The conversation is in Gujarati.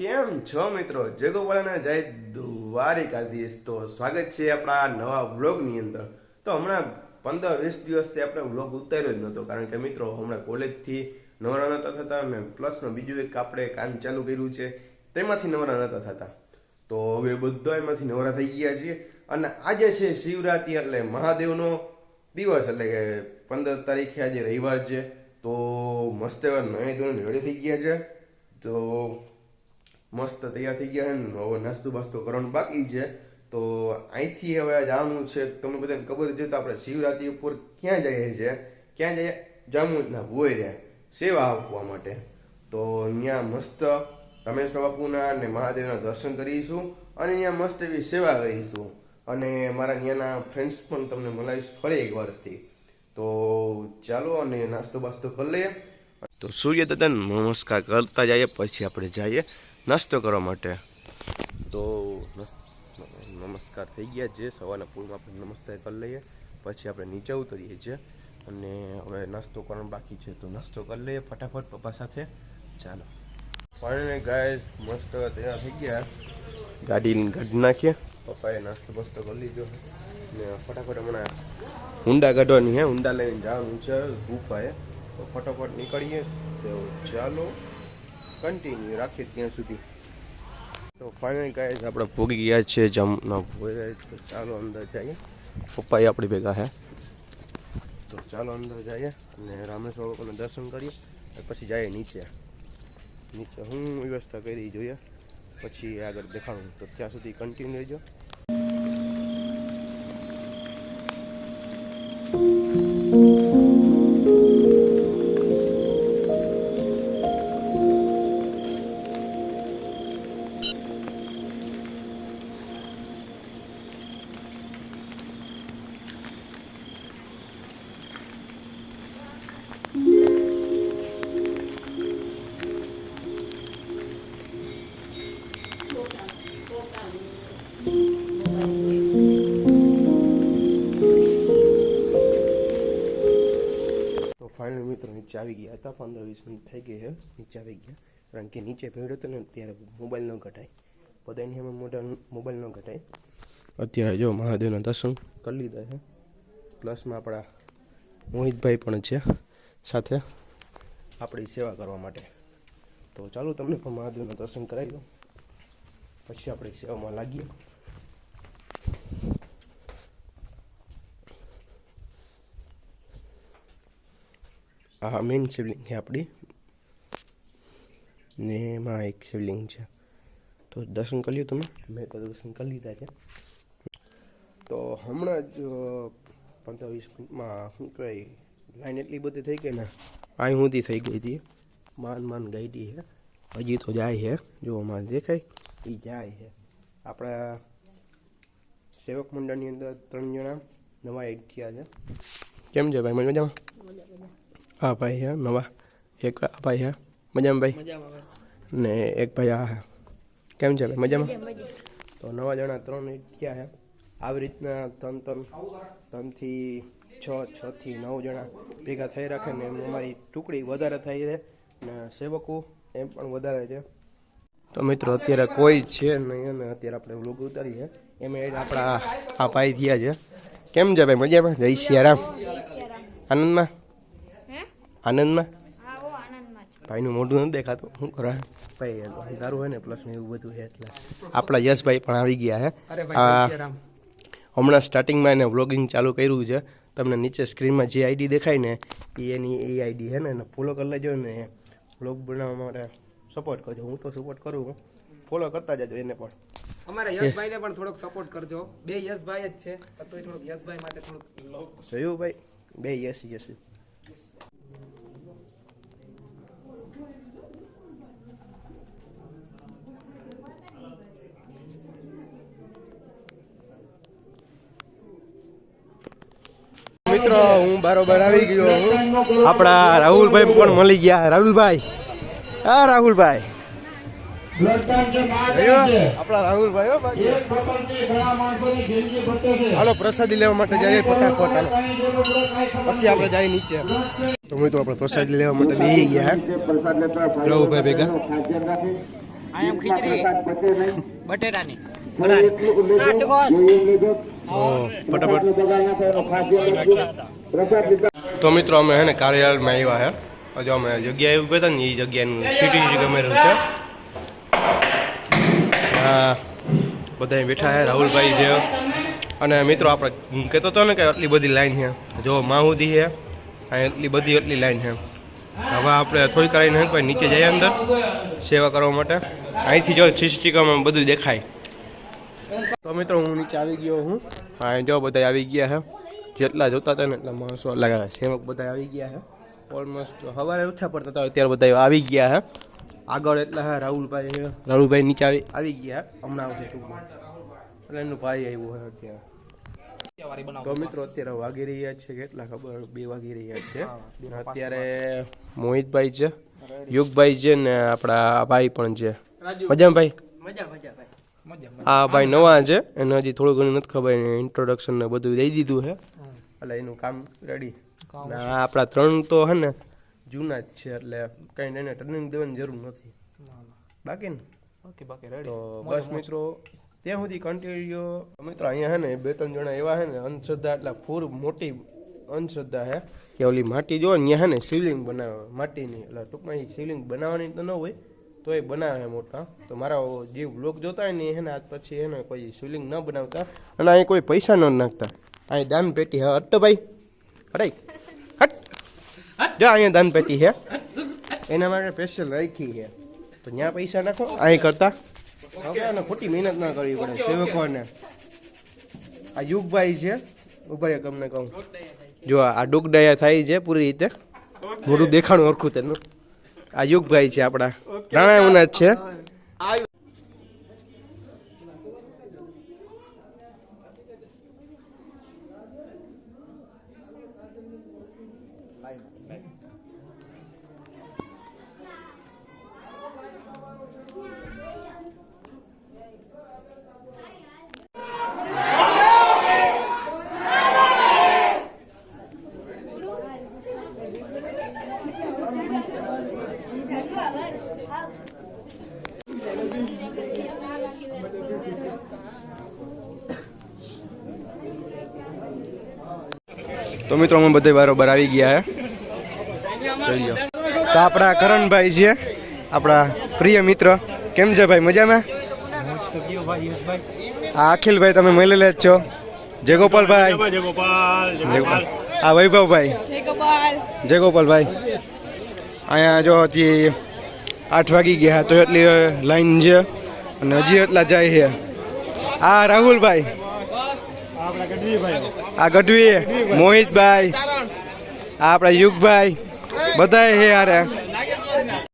કેમ છો મિત્રો? જય ગોપાલના જય દ્વારિકાધીશ તો સ્વાગત છે આપણા નવા વ્લોગની અંદર. તો હમણાં પંદર વીસ દિવસથી આપણે વ્લોગ ઉતાર્યો જ નહોતો, કારણ કે મિત્રો હમણાં કોલેજથી નવરા નહોતા થતા અને પ્લસનું બીજું એક આપણે કામ ચાલુ કર્યું છે, તેમાંથી નવરા નહોતા થતા. તો હવે બધા એમાંથી નવરા થઈ ગયા છીએ. અને આજે છે શિવરાત્રી એટલે મહાદેવનો દિવસ, એટલે કે પંદર તારીખે આજે રવિવાર છે. તો મસ્ત એવા નહીં ધોરણ રેડી થઈ ગયા છે. તો મસ્ત તૈયાર થઈ ગયા છે હવે નાસ્તો બાસ્તો કરવાનું બાકી છે. તો અહીંથી હવે જવાનું છે. તમને બધાને ખબર છે તો આપણે શિવરાત્રી ઉપર ક્યાં જઈએ છીએ ક્યાં જઈએ? જામુજના ભોય રહ્યા સેવા આપવા માટે. તો અહીંયા મસ્ત રમેશ બાપુના અને મહાદેવના દર્શન કરીશું અને અહીંયા મસ્ત એવી સેવા કરીશું. અને મારા ત્યાંના ફ્રેન્ડ્સ પણ તમને મળાવીશ ફરી એક વર્ષથી તો ચાલો અને નાસ્તો બાસ્તો કરી લઈએ. તો સૂર્ય દાદા નમસ્કાર કરતા જઈએ, પછી આપણે જઈએ. નાસ્તો કરવા માટે. તો નમસ્કાર થઈ ગયા છે. સવારના પૂરમાં આપણે નમસ્કાર કરી લઈએ. પછી આપણે નીચે ઉતરીએ છીએ અને હવે નાસ્તો કરવાનો બાકી છે. તો નાસ્તો કરી લઈએ ફટાફટ પપ્પા સાથે. ચાલો. ફાઇનલી ગાય મસ્ત તૈયાર થઈ ગયા. ગાડી કાઢી નાખીએ. પપ્પાએ નાસ્તો બસ્તો કરી લીધો. ને ફટાફટ હમણાં ઊંડા કાઢવાની હે. ઊંડા લઈને જવાનું છે ગુફાએ. તો ફટાફટ નીકળીએ. તો ચાલો. કન્ટિન્યુ રાખીએ ત્યાં સુધી. તો ફાઇનલ ગાય આપણે ભોગી ગયા છે જમના ભોય તો ચાલો અંદર જઈએ. પપ્પાએ આપણી ભેગા હે. તો ચાલો અંદર જઈએ અને રામેશ્વર બાપાના દર્શન કરીએ. અને પછી જઈએ નીચે. નીચે હું વ્યવસ્થા કરી જોઈએ. પછી આગળ દેખાડું. તો ત્યાં સુધી કન્ટિન્યુ રહેજો. તો નીચે આવી ગયા હતા, પંદર વીસ મિનિટ થઈ ગઈ છે, નીચે આવી ગયા. કારણ કે નીચે ભીડ હતો ને, ત્યારે મોબાઈલ ન ઘટાય. બધાની અમે મોટા મોબાઈલ ન ઘટાય. અત્યારે જો મહાદેવના દર્શન કરી લીધા છે. પ્લસમાં આપણા મોહિતભાઈ પણ છે, સાથે આપણી સેવા કરવા માટે. તો ચાલો તમને પણ મહાદેવના દર્શન કરાવી દો પછી આપણે સેવામાં લાગીએ. આ મેઇન શિવલિંગ છે આપણી ને એમાં એક શિવલિંગ છે. તો દર્શન કરી તમે. મેં તો દર્શન કરી લીધા છે. તો હમણાં જ પંદર વીસ મિનિટમાં શું કહેવાય, લાઈન એટલી બધી થઈ ગઈ ને, અહીં સુધી થઈ ગઈ હતી. માન માન ગાઈડી છે. હજી તો જાય છે. જો માન દેખાય એ જાય છે. આપણા સેવક મંડળની અંદર ત્રણ જણા નવા એડ થયા છે. કેમ છે ભાઈ, મજામાં? હા ભાઈ હે નવા. એક આ ભાઈ હે મજામાં ભાઈ? ને એક ભાઈ આ કેમ છે ભાઈ મજામાં? તો નવા જણા ત્રણ થયા હે. આવી રીતના ત્રણ ત્રણ ત્રણથી છ છ થી નવ જણા ભેગા થઈ રાખે ને એમ અમારી ટુકડી વધારે થઈ રહે ને સેવકો એમ પણ વધારે છે. તો મિત્રો અત્યારે કોઈ છે નહીં અને અત્યારે આપણે વ્લોગ ઉતારીએ એમ આપણા આ ભાઈ થયા છે. કેમ છે ભાઈ મજામાં? જય સિયારામ આનંદમાં? આનંદમાં? ભાઈનું મોઢું નથી દેખાતું. શું કરો ભાઈ સારું હોય ને પ્લસ એવું બધું છે એટલે. આપણા યશભાઈ પણ આવી ગયા છે હમણાં સ્ટાર્ટિંગમાં એને વ્લોગિંગ ચાલુ કર્યું છે. તમને નીચે સ્ક્રીનમાં જે આઈડી દેખાય ને એ એની એ આઈડી છે ને એને ફોલો કરી લેજો ને વ્લોગ બનાવવા માટે સપોર્ટ કરજો. હું તો સપોર્ટ કરું ફોલો કરતા જજો એને પણ. અમારા યશભાઈને પણ થોડોક સપોર્ટ કરજો. બે યશભાઈ જ છે. તો થોડોક યશભાઈ માટે થોડુંક જોયું ભાઈ? બે યસ યસ મિત્રો હું બારોબાર આવી ગયો હું. આપણા રાહુલભાઈ પણ મળી ગયા. રાહુલભાઈ. હા રાહુલભાઈ. આપણા રાહુલભાઈ હો બાકી. હાલો પ્રસાદી લેવા માટે જઈએ ફટાફટ. પછી આપણે જઈએ નીચે. તો મિત્રો આપણે પ્રસાદી લેવા માટે બેસી ગયા. રાહુલભાઈ ભેગા. ખીચડી. બટેટાની. તો મિત્રો, અમે હે ને કાર્યાલયમાં આવ્યા હે. હજુ અમે જગ્યાએ ઊભા હતા ને એ જગ્યાનું સિટી ગમે છે. હા બધા બેઠા છે રાહુલભાઈ છે. અને મિત્રો, આપણે કહેતો હતો ને કે આટલી બધી લાઈન છે જો માહુદી છે એટલી બધી એટલી લાઈન છે હવે આપણે થોડી કરીને નીચે જઈએ અંદર સેવા કરવા માટે. અહીંથી જો સિસ્ટિકામાં બધું દેખાય. તો મિત્રો હું નીચે આવી ગયો હું. હા જો બધા આવી ગયા છે જેટલા જોતા હતા ને એટલા માણસો લગાવે સેવક બધા આવી ગયા છે ઓલમોસ્ટ સવારે ઓછા પડતા હતા અત્યારે બધા આવી ગયા છે આગળ એટલા હા રાહુલભાઈ છે રાહુલભાઈ નીચે આવી આવી ગયા હમણાં આવશે ટૂંકમાં. એટલે એનું ભાઈ આવ્યો હોય અત્યારે. તો મિત્રો અત્યારે વાગી રહ્યા છે કેટલા ખબર? બે વાગી રહ્યા છે. અત્યારે મોહિતભાઈ છે યુગભાઈ છે ને આપણા ભાઈ પણ છે. મજામાં ભાઈ? મજા મજા ભાઈ. આ ભાઈ નવા છે એને હજી થોડું ઘણું નથી ખબર ઇન્ટ્રોડક્શન ને બધું દઈ દીધું છે. એટલે એનું કામ રેડી આપણા ત્રણ તો હે ને જૂના જ છે એટલે કઈ એને ટર્નિંગ દેવાની જરૂર નથી. બાકી ને? ઓકે બાકી તો બસ મિત્રો ત્યાં સુધી કન્ટિન્યુ મિત્રો અહીંયા હે ને બે ત્રણ જણા એવા હે ને અંધશ્રદ્ધા એટલે ફૂર મોટી અંધશ્રદ્ધા હે. કે ઓલી માટી જો ત્યાં હે ને શિવલિંગ બનાવે માટીની એટલે ટૂંકમાં શિવલિંગ બનાવવાની તો ન હોય તો એ બનાવે મોટા. તો મારા જે બ્લોગ જોતા હોય ને એને આજ પછી એને કોઈ શિવલિંગ ન બનાવતા. અને અહીં કોઈ પૈસા ન નાખતા. અહીં દાન પેટી હા. હટ ભાઈ. હટાઈ. હટ. જો અહીંયા દાન પેટી છે એના માટે સ્પેશિયલ રાખી છે તો ત્યાં પૈસા નાખો. અહીં કરતા. હવે ખોટી મહેનત ના કરવી પડે સેવકોને. આ યુગભાઈ છે. ઊભા અમને કહું. જો આ ડુગડાયા થાય છે પૂરી રીતે. મોટું દેખાણું ઓળખું તેનું. આ યુગભાઈ છે આપણા. રાણાઉના જ છે. તો મિત્રો અમે બધે બરોબર આવી ગયા લો તો આપણા કરણભાઈ છે આપણા પ્રિય મિત્ર. કેમ છે ભાઈ મજામાં? આ અખિલભાઈ તમે મળેલા જ છો. જય ગોપાલભાઈ. આ વૈભવભાઈ. જય જય ગોપાલભાઈ. અહીંયા જો હજી આઠ વાગી ગયા તો એટલી લાઈન છે અને હજી એટલા જાય છે આ રાહુલભાઈ. આ ગઢવી મોહિતભાઈ આપણા યુગભાઈ બધા છે યાર